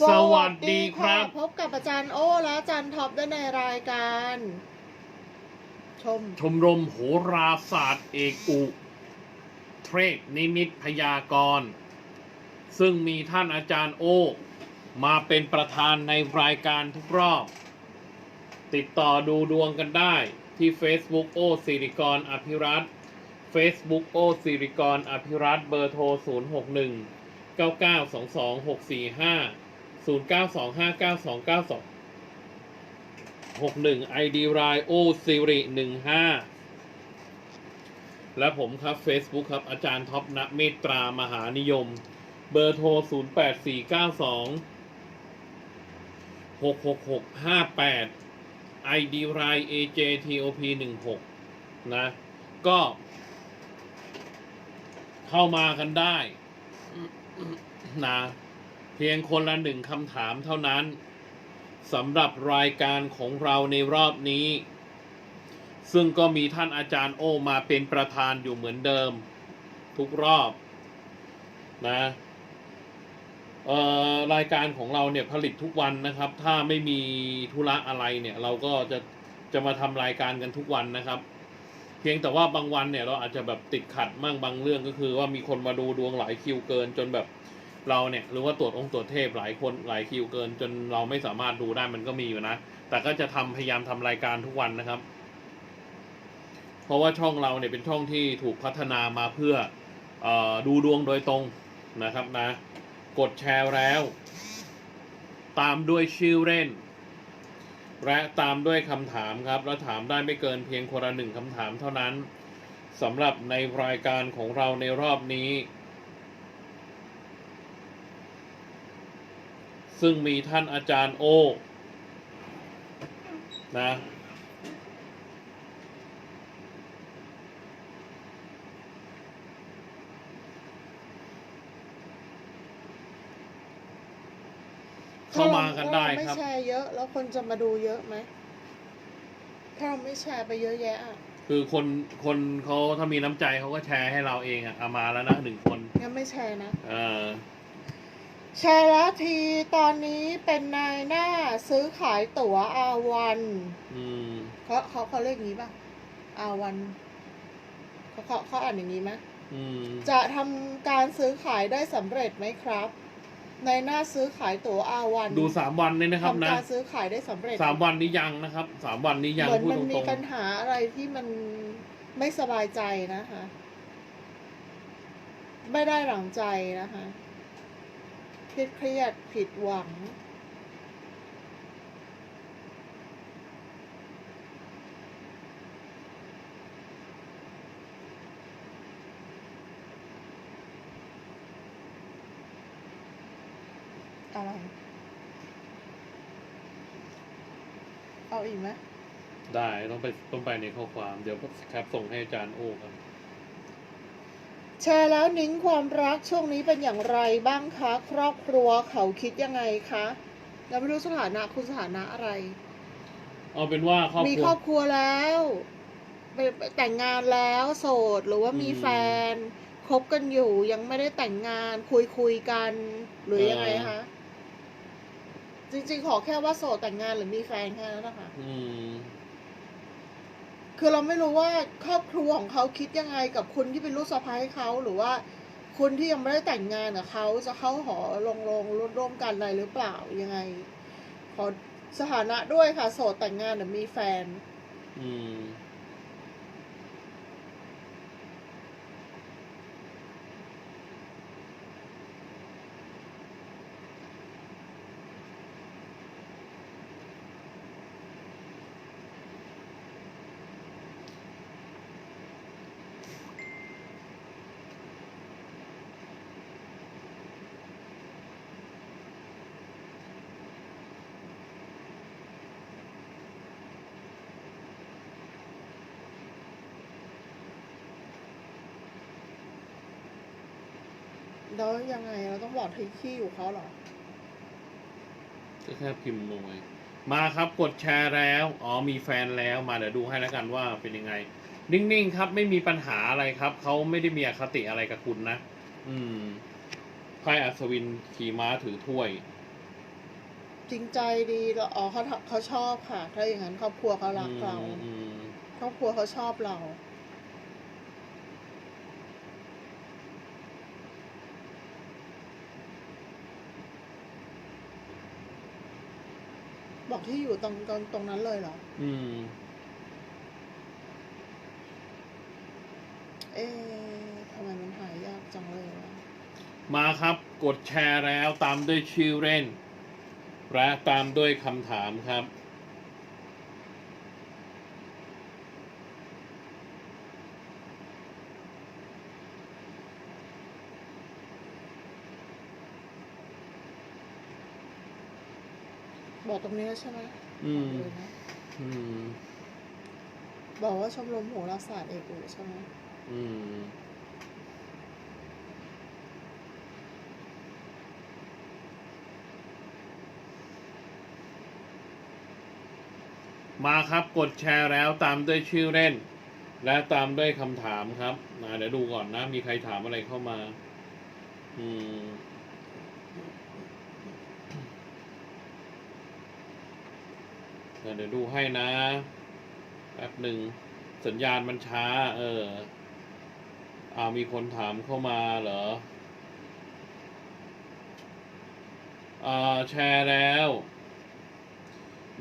สวัสดีครับ พบกับอาจารย์โอ้และอาจารย์ท็อปได้ในรายการ ชม ชมรมโหราศาสตร์เอกอุ เทรดนิมิตพยากรณ์ซึ่งมีท่านอาจารย์โอ มาเป็นประธานในรายการทุกรอบ ติดต่อดูดวงกันได้ที่ Facebook โอสิริกรอภิรัตน์ Facebook โอสิริกรอภิรัตน์เบอร์โทร 061 ศูนย์เก้าสองห้าเก้าสองเก้าสองหกหนึ่งไอดีรายโอซิริหนึ่งห้าและผมครับ Facebook ครับ อาจารย์ท็อปนณเมตรามหานิยม เบอร์โทร 0 8 4 9 2 6 6 6 5 8 ID ราย AJTOP 1 6นะ ก็ เข้ามากันได้นะ เพียงคนละหนึ่งคำถามเท่านั้นสำหรับรายการของเราในรอบนี้ ซึ่งก็มีท่านอาจารย์โอมาเป็นประธานอยู่เหมือนเดิม ทุกรอบนะรายการของเราเนี่ยผลิตทุกวันนะครับ ถ้าไม่มีธุระอะไรเนี่ยเราก็จะจะมาทำรายการกันทุกวันนะครับ เพียงแต่ว่าบางวันเนี่ยเราอาจจะแบบติดขัดมั่งบางเรื่องก็คือว่ามีคนมาดูดวงหลายคิวเกินจนแบบ เราเนี่ยหรือว่าตรวจองค์ตรวจเทพหลายคนหลายคิวเกิน จนเราไม่สามารถดูได้มันก็มีอยู่นะ แต่ก็จะทำพยายามทำรายการทุกวันนะครับ เพราะว่าช่องเราเนี่ยเป็นช่องที่ถูกพัฒนามาเพื่อออดูดวงโดยตรงนะครับนะ กดแชร์แล้ว ตามด้วยชื่อเล่น และตามด้วยคำถามครับ แล้วถามได้ไม่เกินเพียงคนละหนึ่งคำถามเท่านั้นสำหรับในรายการของเราในรอบนี้ ซึ่งมีท่านอาจารย์โอนะเข้ามากันได้ครับ ถ้าเาไม่แชร์เยอะแล้วคนจะมาดูเยอะไหมถ้าเราไม่แชร์ไปเยอะแยะอะคือคนคนเขาถ้ามีน้ำใจเขาก็แชร์ให้เราเองอะเอามาแล้วนะหนึ่งคน งั้นไม่แชร์นะ เออแชร์แล้วทีตอนนี้เป็นนายหน้าซื้อขายตั๋วอาวันอืมเขาเขาเขาเรียกอย่างนี้ป่ะอาวันเขาเขาเขาอ่านอย่างนี้ไหมอืมจะทำการซื้อขายได้สำเร็จไหมครับ ในหน้าซื้อขายตั๋วอาวันดูสามวันเลยนะครับทำนะการซื้อขายได้สำเร็จ สามวันนี้ยังนะครับสามวันนี้ยังเหมือนพูดมันตมีรงปัญหาอะไรที่มันไม่สบายใจนะคะ ไม่ได้หลังใจนะคะเครียดเครียดผิดหวัง อะไร เอาอีกไหมได้ต้องไปต้องไปในข้อความเดี๋ยวแคปส่งให้อาจารย์โอ้ครับ แชร์แล้วนิ้งความรักช่วงนี้เป็นอย่างไรบ้างคะ ครอบครัวเขาคิดยังไงคะเราไม่รู้สถานะคุณสถานะอะไร เอาเป็นว่าครอบมีครัควรอบครัวแล้วไปไปแต่งงานแล้วโสดหรือว่ามีอืมแฟนคบกันอยู่ยังไม่ได้แต่งงานคุยคุยกัน หรือยังไงเออคะจริงๆ ขอแค่ว่าโสดแต่งงานหรือมีแฟนแค่นั้นนะคะอืม คือเราไม่รู้ว่าครอบครัวของเขาคิดยังไงกับคุณที่เป็นลูกสะใภ้เขาหรือว่าคุณที่ยังไม่ได้แต่งงานกับเขาจะเข้าหอลงลงร่วมกันอะไรหรือเปล่ายังไง ขอสถานะด้วยค่ะ โสดแต่งงานหรือมีแฟน อืม แล้วยังไงเราต้องบอกที่ที่อยู่เขาเหรอ ก็แค่พิมพ์ลงไปมาครับกดแชร์แล้ว อ๋อมีแฟนแล้วมาเดี๋ยวดูให้แล้วกันว่าเป็นยังไง นิ่งๆครับไม่มีปัญหาอะไรครับ เขาไม่ได้มีอคติอะไรกับคุณนะ อืมไพ่อัศวินขี่ม้าถือถ้วย จริงใจดีแล้วอ๋อเขาเขาชอบค่ะ ถ้าอย่างนั้นครอบครัวเขารักเรา อืมอืม ครอบครัวเขาชอบเรา บอกที่อยู่ตรงตรงตรงนั้นเลยเหรอ อืม เอ๊ะทำไมมันหายยากจังเลยวะมาครับกดแชร์แล้วตามด้วยชื่อเล่น และตามด้วยคำถามครับ บอกตรงนี้แล้วใช่ไหมอืมบอกเลยนะอืม บอกว่าชมรมโหราศาสตร์เอกอุใช่ไหมอืม มาครับกดแชร์แล้วตามด้วยชื่อเล่น และตามด้วยคำถามครับนะเดี๋ยวดูก่อนนะ มีใครถามอะไรเข้ามา อืม เดี๋ยวเดี๋ยวดูให้นะแป๊บหนึ่งสัญญาณมันช้า เอออ่ามีคนถามเข้ามาเหรออ่าแชร์แล้ว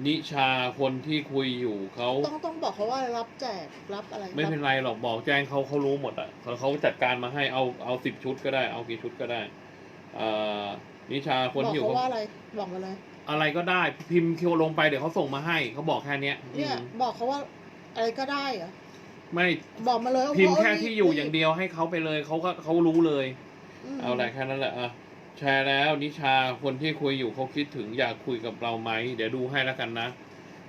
นิชาคนที่คุยอยู่เขาต้องต้องบอกเขาว่ารับแจกรับอะไรไม่เป็นรับไรหรอกบอกแจ้งเขาเขารู้หมดอะเขาเขาจัดการมาให้เอาเอาสิบชุดก็ได้ เอากี่ชุดก็ได้อ่านิชาคนบอกที่อยู่เขาเขาว่าอะไรบอกมาเลย อะไรก็ได้พิมพ์คิวลงไปเดี๋ยวเขาส่งมาให้เขาบอกแค่เนี้ยเนี่ย อืมบอกเขาว่าอะไรก็ได้เหรอไม่บอกมาเลยว่าพิมพ์แค่โนี่ที่อยู่นี่อย่างเดียวให้เขาไปเลยเขาก็เขารู้เลย มเอาแหละแค่นั้นแหละอะแชร์แล้วนิชาคนที่คุยอยู่เขาคิดถึงอยากคุยกับเราไหมเดี๋ยวดูให้แล้วกันนะ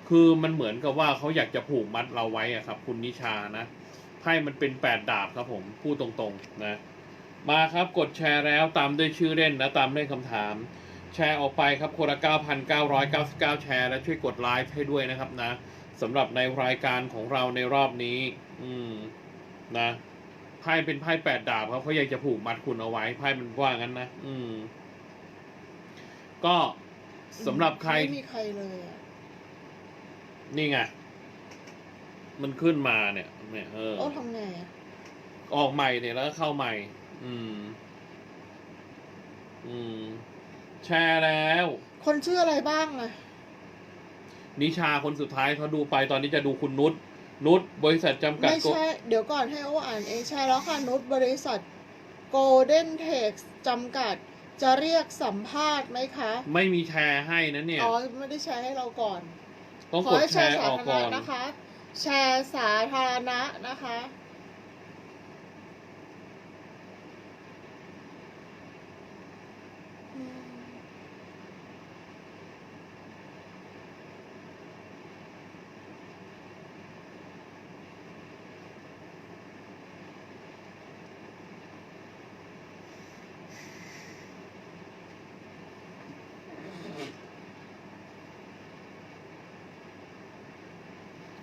คือมันเหมือนกับว่าเขาอยากจะผูกมัดเราไว้อะครับ คุณนิชานะไพ่มันเป็นแปดดาบครับผมพูดตรงๆนะ มาครับกดแชร์แล้วตามด้วยชื่อเล่นและตามด้วยคำถาม แชร์ออกไปครับคนละ9,999 แชร์และช่วยกดไลค์ให้ด้วยนะครับนะสำหรับในรายการของเราในรอบนี้ อืมนะไพ่เป็นไพ่แปดดาบครับเขาอยากจะผูกมัดคุณเอาไว้ไพ่มันว่างั้นนะอืม ก็สำหรับใครไม่มีใครเลยอะนี่ไงมันขึ้นมาเนี่ยเนี่ยเออโอ้ทำไงอะออกใหม่เนี่ยแล้วก็เข้าใหม่ อืม อืม แชร์แล้ว คนชื่ออะไรบ้างอะนิชาคนสุดท้ายเขาดูไปตอนนี้จะดูคุณนุชนุชบริษัทจำกัดไม่โกใช่ เดี๋ยวก่อนให้โออ่านเองใช่แล้วค่ะ นุชบริษัท Golden Tex จำกัดจะเรียกสัมภาษณ์ไหมคะ ไม่มีแชร์ให้นะเนี่ย อ๋อ ไม่ได้แชร์ให้เราก่อน ต้องขอกดให้แชร์ออกก่อนนะคะ แชร์สาธารณะนะคะ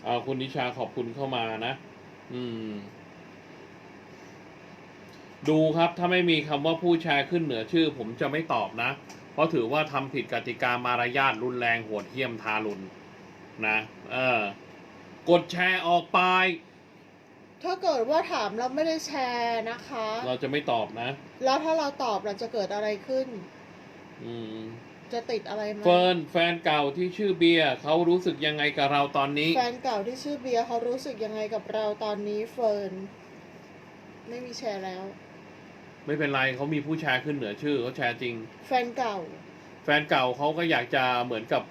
เอาคุณนิชาขอบคุณเข้ามานะ อืม ดูครับ ถ้าไม่มีคำว่าผู้แชร์ขึ้นเหนือชื่อ ผมจะไม่ตอบนะ เพราะถือว่าทำผิดกติกามารยาทรุนแรงโหดเหี้ยมทารุณนะ เออ กดแชร์ออกไป ถ้าเกิดว่าถามแล้วไม่ได้แชร์นะคะ เราจะไม่ตอบนะ แล้วถ้าเราตอบเราจะเกิดอะไรขึ้น อืม จะติดอะไรไหมเฟิร์นแฟนเก่าที่ชื่อเบียร์เขารู้สึกยังไงกับเราตอนนี้ แฟนเก่าที่ชื่อเบียร์เขารู้สึกยังไงกับเราตอนนี้เฟิร์นไม่มีแชร์แล้ว ไม่เป็นไรเขามีผู้แชร์ขึ้นเหนือชื่อเขาแชร์จริง แฟนเก่า แฟนเก่าเขาก็อยากจะเหมือนกับ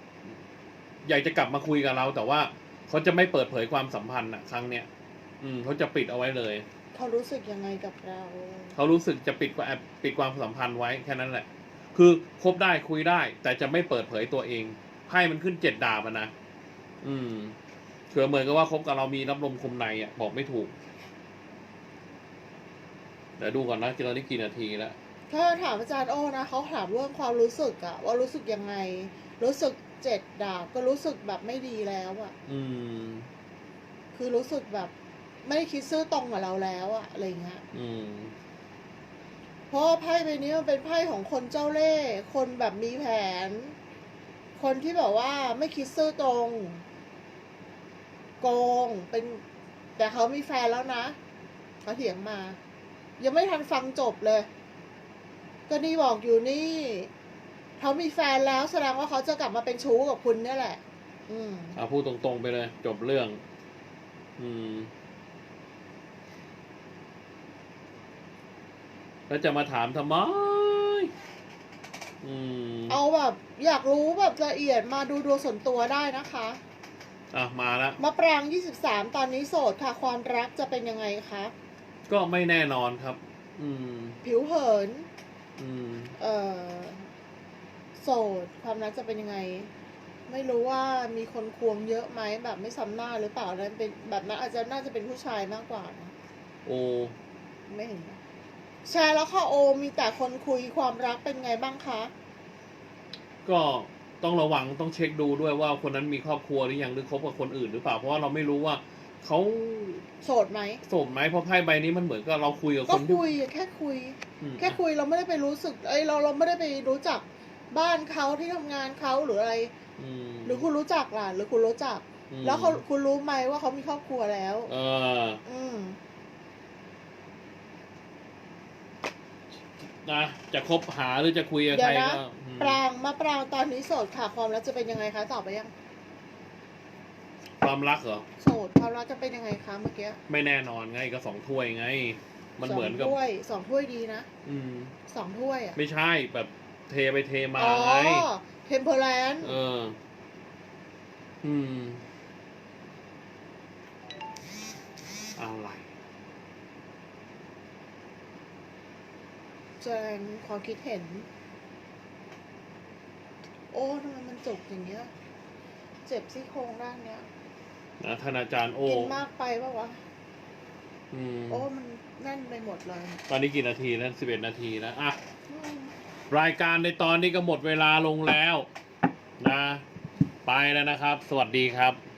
อยากจะกลับมาคุยกับเรา แต่ว่าเขาจะไม่เปิดเผยความสัมพันธ์อะครั้งเนี้ยอืมเขาจะปิดเอาไว้เลย เขารู้สึกยังไงกับเรา เขารู้สึกจะปิดความปิดความสัมพันธ์ไว้แค่นั้นแหละ คือคบได้คุยได้ แต่จะไม่เปิดเผยตัวเองไพ่มันขึ้นเจ็ดดาบอะนะอืมเถือเหมือนกับว่าคบกับเรามีรับลมคมในอะบอกไม่ถูก เดี๋ยวดูก่อนนะกินเราได้กี่นาทีแล้วถ้าถามอาจารย์โอ้นะเขาถามเรื่องความรู้สึกอะว่ารู้สึกยังไง รู้สึกเจ็ดดาบก็รู้สึกแบบไม่ดีแล้วอะอืม คือรู้สึกแบบ ไม่ได้คิดซื่อตรงกับเราแล้วอะอะไรเงี้ยอืม เพราะไพ่ใบนี้มันเป็นไพ่ของคนเจ้าเล่ห์ คนแบบมีแผน คนที่แบบว่าไม่คิดซื่อตรง โกง เป็น แต่เขามีแฟนแล้วนะเขาเถียงมา ยังไม่ทันฟังจบเลย ก็นี่บอกอยู่นี่ เขามีแฟนแล้วแสดงว่าเขาจะกลับมาเป็นชู้กับคุณเนี่ยแหละ อืมเอาพูดตรงๆไปเลย จบเรื่อง อืม แล้วจะมาถามทำไมอืมเอาแบบ อยากรู้แบบละเอียดมาดูดวงส่วนตัวได้นะคะ อะมาละมะปราง23ตอนนี้โสดค่ะ ความรักจะเป็นยังไงคะก็ไม่แน่นอนครับ อืม ผิวเผิน อืม เอ่อ โสด ความรักจะเป็นยังไง ไม่รู้ว่ามีคนควงเยอะไหมแบบไม่ซ้ำหน้าหรือเปล่านั้นเป็นแบบนั้นอาจจะน่าจะเป็นผู้ชายมากกว่านะโอ้ไม่เห็นนะ แชร์แล้วค่ะโอมีแต่คนคุยความรักเป็นไงบ้างคะ ก็ต้องระวังต้องเช็คดูด้วยว่าคนนั้นมีครอบครัวหรือยังหรือคบกับคนอื่นหรือเปล่าเพราะว่าเราไม่รู้ว่าเขาโสดไหมโสดไหมเพราะไพ่ใบนี้มันเหมือนกับเราคุยกับก็คนที่คุยแค่คุย อืมแค่คุยเราไม่ได้ไปรู้สึกเอ้ยเราเราไม่ได้ไปรู้จักบ้านเขาที่ทำงานเขาหรืออะไร อืมหรือคุณรู้จักล่ะหรือคุณรู้จัก อืมแล้วเขาคุณรู้ไหมว่าเขามีครอบครัวแล้ว เออ อืม นะจะคบหาหรือจะคุยกับเดี๋ใคยรวนะก็อืมปรางมะปรางตอนนี้โสดค่ะความรักจะเป็นยังไงคะตอบไปยังความรักเหรอ โสดความรักจะเป็นยังไงคะเมื่อกี้ไม่แน่นอนไงก็สองถ้วยไง มันเหมือนกับสองถ้วยสองถ้วยดีนะอืม สองถ้วยอะไม่ใช่แบบเทไปเทมาอ๋อไงเทมเพลแลนเออ อืม อะไร แสดงความคิดเห็น โอ้ทำไมมันจุกอย่างเงี้ย เจ็บซี่โครงด้านเนี้ยนะท่านอาจารย์โอกินมากไปปะวะอืมโอ้มันแน่นไปหมดเลย ตอนนี้กี่นาทีแล้วสิบเอ็ดนาทีแล้วอะอืมรายการในตอนนี้ก็หมดเวลาลงแล้ว นะ ไปแล้วนะครับ สวัสดีครับ